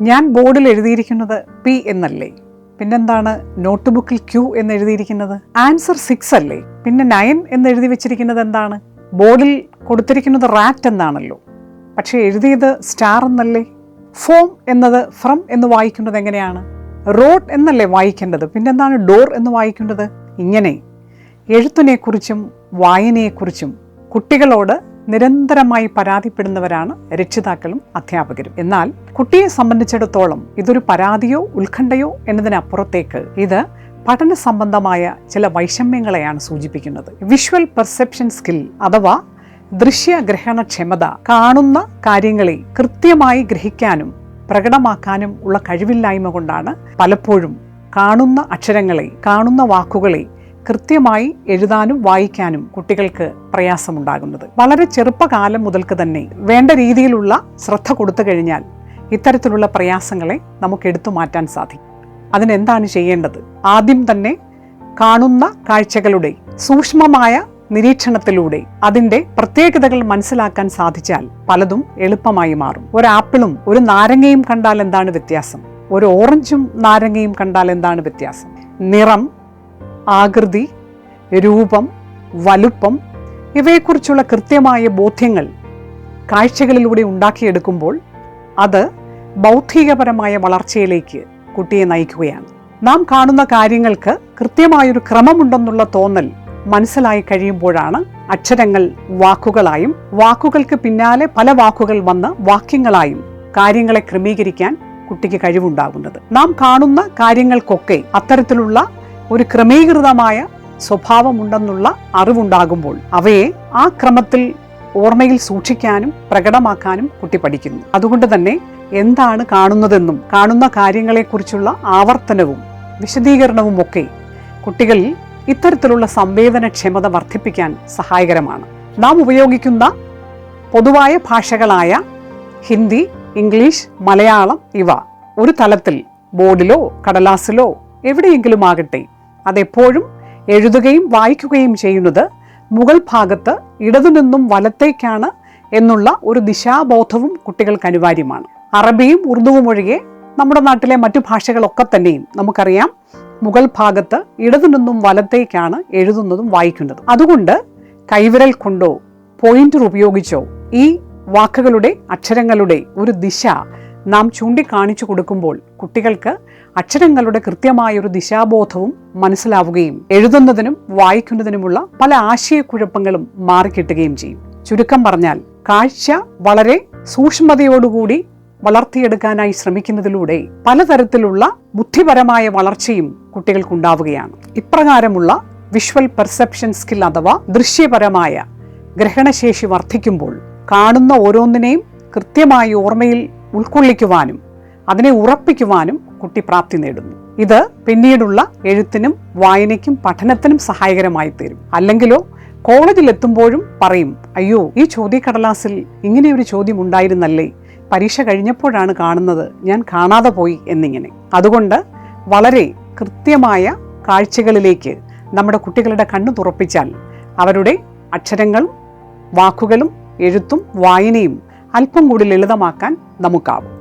ഞാൻ ബോർഡിൽ എഴുതിയിരിക്കുന്നത് പി എന്നല്ലേ? പിന്നെന്താണ് നോട്ട് ബുക്കിൽ ക്യൂ എന്ന് എഴുതിയിരിക്കുന്നത്? ആൻസർ സിക്സ് അല്ലേ? പിന്നെ നയൻ എന്ന് എഴുതി വെച്ചിരിക്കുന്നത് എന്താണ്? ബോർഡിൽ കൊടുത്തിരിക്കുന്നത് റാറ്റ് എന്നാണല്ലോ. പക്ഷേ എഴുതിയത് സ്റ്റാർ എന്നല്ലേ? ഫോം എന്നത് ഫ്രം എന്ന് വായിക്കുന്നത് എങ്ങനെയാണ്? റോഡ് എന്നല്ലേ വായിക്കേണ്ടത്? പിന്നെന്താണ് ഡോർ എന്ന് വായിക്കേണ്ടത്? ഇങ്ങനെ. എഴുത്തിനെക്കുറിച്ചും വായനയെക്കുറിച്ചും കുട്ടികളോട് നിരന്തരമായി പരാതിപ്പെടുന്നവരാണ് രക്ഷിതാക്കളും അധ്യാപകരും. എന്നാൽ കുട്ടിയെ സംബന്ധിച്ചിടത്തോളം ഇതൊരു പരാതിയോ ഉത്കണ്ഠയോ എന്നതിനപ്പുറത്തേക്ക് ഇത് പഠന സംബന്ധമായ ചില വൈഷമ്യങ്ങളെയാണ് സൂചിപ്പിക്കുന്നത്. വിഷ്വൽ പെർസെപ്ഷൻ സ്കിൽ അഥവാ ദൃശ്യഗ്രഹണക്ഷമത കാണുന്ന കാര്യങ്ങളെ കൃത്യമായി ഗ്രഹിക്കാനും പ്രകടമാക്കാനും ഉള്ള കഴിവില്ലായ്മ കൊണ്ടാണ് പലപ്പോഴും കാണുന്ന അക്ഷരങ്ങളെ കാണുന്ന വാക്കുകളെ കൃത്യമായി എഴുതാനും വായിക്കാനും കുട്ടികൾക്ക് പ്രയാസമുണ്ടാകുന്നത്. വളരെ ചെറുപ്പകാലം മുതൽക്ക് തന്നെ വേണ്ട രീതിയിലുള്ള ശ്രദ്ധ കൊടുത്തു കഴിഞ്ഞാൽ ഇത്തരത്തിലുള്ള പ്രയാസങ്ങളെ നമുക്ക് എടുത്തു മാറ്റാൻ സാധിക്കും. അതിനെന്താണ് ചെയ്യേണ്ടത്? ആദ്യം തന്നെ കാണുന്ന കാഴ്ചകളുടെ സൂക്ഷ്മമായ നിരീക്ഷണത്തിലൂടെ അതിന്റെ പ്രത്യേകതകൾ മനസ്സിലാക്കാൻ സാധിച്ചാൽ പലതും എളുപ്പമായി മാറും. ഒരു ആപ്പിളും ഒരു നാരങ്ങയും കണ്ടാൽ എന്താണ് വ്യത്യാസം? ഒരു ഓറഞ്ചും നാരങ്ങയും കണ്ടാൽ എന്താണ് വ്യത്യാസം? നിറം ആകൃതി രൂപം വലുപ്പം ഇവയെക്കുറിച്ചുള്ള കൃത്യമായ ബോധ്യങ്ങൾ കാഴ്ചകളിലൂടെ ഉണ്ടാക്കിയെടുക്കുമ്പോൾ അത് ബൗദ്ധികപരമായ വളർച്ചയിലേക്ക് കുട്ടിയെ നയിക്കുകയാണ്. നാം കാണുന്ന കാര്യങ്ങൾക്ക് കൃത്യമായൊരു ക്രമമുണ്ടെന്നുള്ള തോന്നൽ മനസ്സിലായി കഴിയുമ്പോഴാണ് അക്ഷരങ്ങൾ വാക്കുകളായും വാക്കുകൾക്ക് പിന്നാലെ പല വാക്കുകൾ വന്ന് വാക്യങ്ങളായും കാര്യങ്ങളെ ക്രമീകരിക്കാൻ കുട്ടിക്ക് കഴിവുണ്ടാകുന്നത്. നാം കാണുന്ന കാര്യങ്ങൾക്കൊക്കെ അത്തരത്തിലുള്ള ഒരു ക്രമീകൃതമായ സ്വഭാവമുണ്ടെന്നുള്ള അറിവുണ്ടാകുമ്പോൾ അവയെ ആ ക്രമത്തിൽ ഓർമ്മയിൽ സൂക്ഷിക്കാനും പ്രകടമാക്കാനും കുട്ടി പഠിക്കുന്നു. അതുകൊണ്ട് തന്നെ എന്താണ് കാണുന്നതെന്നും കാണുന്ന കാര്യങ്ങളെക്കുറിച്ചുള്ള ആവർത്തനവും വിശദീകരണവും ഒക്കെ കുട്ടികളിൽ ഇത്തരത്തിലുള്ള സംവേദനക്ഷമത വർദ്ധിപ്പിക്കാൻ സഹായകരമാണ്. നാം ഉപയോഗിക്കുന്ന പൊതുവായ ഭാഷകളായ ഹിന്ദി ഇംഗ്ലീഷ് മലയാളം ഇവ ഒരു തലത്തിൽ ബോർഡിലോ കടലാസിലോ എവിടെയെങ്കിലും ആകട്ടെ അതെപ്പോഴും എഴുതുകയും വായിക്കുകയും ചെയ്യുന്നത് മുകൾ ഭാഗത്ത് ഇടതുനിന്നും വലത്തേക്കാണ് എന്നുള്ള ഒരു ദിശാബോധവും കുട്ടികൾക്ക് അനിവാര്യമാണ്. അറബിയും ഉറുദുവും ഒഴികെ നമ്മുടെ നാട്ടിലെ മറ്റു ഭാഷകളൊക്കെ തന്നെയും നമുക്കറിയാം മുകൾ ഭാഗത്ത് ഇടതുനിന്നും വലത്തേക്കാണ് എഴുതുന്നതും വായിക്കുന്നതും. അതുകൊണ്ട് കൈവിരൽ കൊണ്ടോ പോയിന്റർ ഉപയോഗിച്ചോ ഈ വാക്കുകളുടെ അക്ഷരങ്ങളുടെ ഒരു ദിശ നാം ചൂണ്ടിക്കാണിച്ചു കൊടുക്കുമ്പോൾ കുട്ടികൾക്ക് അക്ഷരങ്ങളുടെ കൃത്യമായ ഒരു ദിശാബോധവും മനസ്സിലാവുകയും എഴുതുന്നതിനും വായിക്കുന്നതിനുമുള്ള പല ആശയക്കുഴപ്പങ്ങളും മാറിക്കിട്ടുകയും ചെയ്യും. ചുരുക്കം പറഞ്ഞാൽ കാഴ്ച വളരെ സൂക്ഷ്മതയോടുകൂടി വളർത്തിയെടുക്കാനായി ശ്രമിക്കുന്നതിലൂടെ പലതരത്തിലുള്ള ബുദ്ധിപരമായ വളർച്ചയും കുട്ടികൾക്കുണ്ടാവുകയാണ്. ഇപ്രകാരമുള്ള വിഷ്വൽ പെർസെപ്ഷൻ സ്കിൽ അഥവാ ദൃശ്യപരമായ ഗ്രഹണശേഷി വർദ്ധിക്കുമ്പോൾ കാണുന്ന ഓരോന്നിനെയും കൃത്യമായി ഓർമ്മയിൽ ഉൾക്കൊള്ളിക്കുവാനും അതിനെ ഉറപ്പിക്കുവാനും കുട്ടി പ്രാപ്തി നേടുന്നു. ഇത് പിന്നീടുള്ള എഴുത്തിനും വായനയ്ക്കും പഠനത്തിനും സഹായകരമായി തീരും. അല്ലെങ്കിലോ കോളേജിൽ എത്തുമ്പോഴും പറയും അയ്യോ ഈ ചോദ്യക്കടലാസിൽ ഇങ്ങനെ ഒരു ചോദ്യം ഉണ്ടായിരുന്നല്ലേ? പരീക്ഷ കഴിഞ്ഞപ്പോഴാണ് കാണുന്നത് ഞാൻ കാണാതെ പോയി എന്നിങ്ങനെ. അതുകൊണ്ട് വളരെ കൃത്യമായ കാഴ്ചകളിലേക്ക് നമ്മുടെ കുട്ടികളുടെ കണ്ണു തുറപ്പിച്ചാൽ അവരുടെ അക്ഷരങ്ങളും വാക്കുകളും എഴുത്തും വായനയും അല്പം കൂടി ലളിതമാക്കാൻ നമുക്കാവും.